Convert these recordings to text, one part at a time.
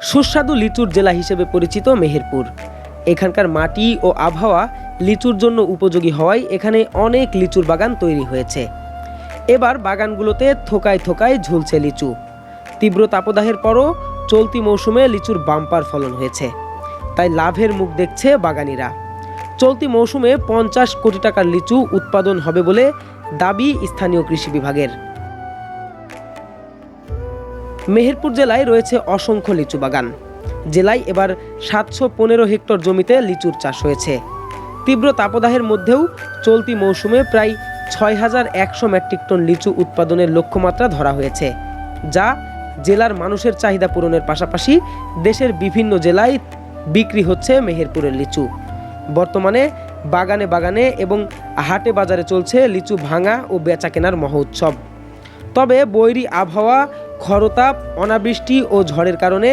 সুস্বাদু লিচুর জেলা হিসেবে পরিচিত মেহেরপুর। এখানকার মাটি ও আবহাওয়া লিচুর জন্য উপযোগী হওয়ায় এখানে অনেক লিচুর বাগান তৈরি হয়েছে। এবার বাগানগুলোতে থোকায় থোকায় ঝুলছে লিচু। তীব্র তাপদাহের পরও চলতি মৌসুমে লিচুর বাম্পার ফলন হয়েছে। তাই লাভের মুখ দেখছে বাগানিরা। চলতি মৌসুমে পঞ্চাশ কোটি টাকার লিচু উৎপাদন হবে বলে দাবি স্থানীয় কৃষি বিভাগের। মেহেরপুর জেলায় রয়েছে অসংখ্য লিচু বাগান। জেলায় এবার সাতশো পনেরো হেক্টর জমিতে লিচুর চাষ হয়েছে। তীব্র তাপদাহের মধ্যেও চলতি মৌসুমে প্রায় ছয় হাজার একশো মেট্রিক টন লিচু উৎপাদনের লক্ষ্যমাত্রা ধরা হয়েছে, যা জেলার মানুষের চাহিদা পূরণের পাশাপাশি দেশের বিভিন্ন জেলায় বিক্রি হচ্ছে মেহেরপুরের লিচু। বর্তমানে বাগানে বাগানে এবং হাটে বাজারে চলছে লিচু ভাঙা ও বেচা কেনার মহোৎসব। তবে বৈরী আবহাওয়া খরতাপ অনাবৃষ্টি ও ঝড়ের কারণে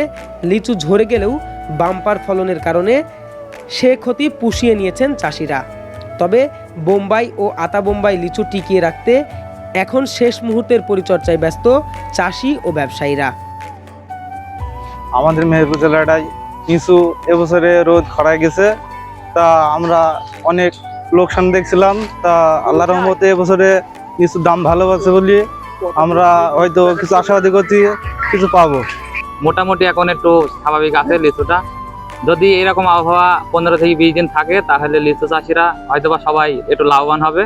লিচু ঝরে গেলেও বাম্পার ফলনের কারণে সে ক্ষতি পুষিয়ে নিয়েছেন চাষিরা। তবে বোম্বাই ও আতা বোম্বাই লিচু টিকিয়ে রাখতে এখন শেষ মুহূর্তের পরিচর্যায় ব্যস্ত চাষি ও ব্যবসায়ীরা। আমাদের মেহেরপুর জেলাটায় কিছু এবছরে রোদ খরায় গেছে। তা আমরা অনেক লোকসান দেখছিলাম। তা আল্লাহ রহমতে এবছরে কিছু দাম ভালো আছে বলি আমরা হয়তো কিছু আশাবাদী করছি কিছু পাবো। মোটামুটি এখন একটু স্বাভাবিক আছে লিচুটা। যদি এরকম আবহাওয়া পনেরো থেকে বিশ দিন থাকে তাহলে লিচু চাষিরা হয়তো বা সবাই একটু লাভবান হবে।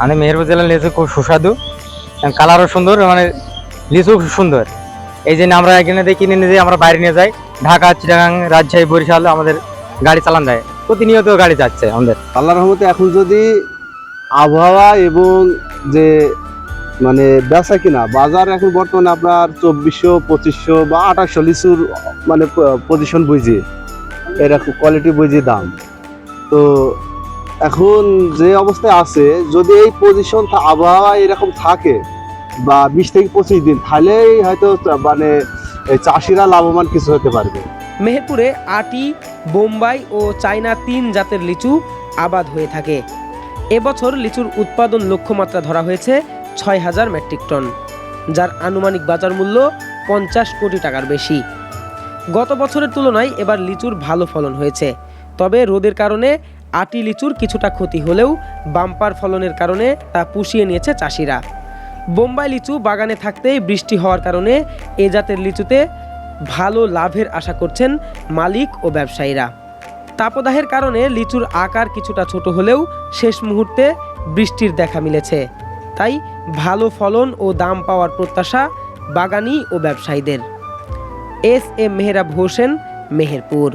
মানে মেহেরপুর জেলার লিচু খুব সুস্বাদু কালারও সুন্দর মানে লিচু খুব সুন্দর। এই জন্য আমরা এখানে দিয়ে কিনে নিয়ে যাই আমরা বাইরে নিয়ে যাই। ঢাকা চিটাগাং রাজশাহী বরিশাল আমাদের গাড়ি চালান দেয় প্রতিনিয়ত গাড়ি যাচ্ছে আমাদের। আল্লাহ রহমতে এখন যদি আবহাওয়া এবং যে মানে বেচা কিনা? বাজার এখন বর্তমানে আপনার চব্বিশশো, পঁচিশশো বা আঠাশশো লিচুর মানে পজিশন বুঝিয়ে এরকম কোয়ালিটি বুঝিয়ে দাম। তো এখন যে অবস্থায় আছে, যদি এই পজিশন আবহাওয়া এরকম থাকে, বা বিশ থেকে পঁচিশ দিন, তাহলেই হয়তো মানে চাষিরা লাভবান কিছু হতে পারবে। মেহেরপুরে আটি, বোম্বাই ও চায়না তিন জাতের লিচু আবাদ হয়ে থাকে। এবছর লিচুর উৎপাদন লক্ষ্যমাত্রা ধরা হয়েছে ছয় হাজার মেট্রিক টন, যার আনুমানিক বাজার মূল্য পঞ্চাশ কোটি টাকার বেশি। গত বছরের তুলনায় এবার লিচুর ভালো ফলন হয়েছে। তবে রোদের কারণে আটি লিচুর কিছুটা ক্ষতি হলেও বাম্পার ফলনের কারণে তা পুষিয়ে নিয়েছে চাষিরা। বোম্বাই লিচু বাগানে থাকতেই বৃষ্টি হওয়ার কারণে এ জাতের লিচুতে ভালো লাভের আশা করছেন মালিক ও ব্যবসায়ীরা। তাপদাহের কারণে লিচুর আকার কিছুটা ছোট হলেও শেষ মুহূর্তে বৃষ্টির দেখা মিলেছে। তাই ভালো ফলন ও দাম পাওয়ার প্রত্যাশা বাগানি ও ব্যবসায়ীদের। S M Mehrab Hossain, Meherpur.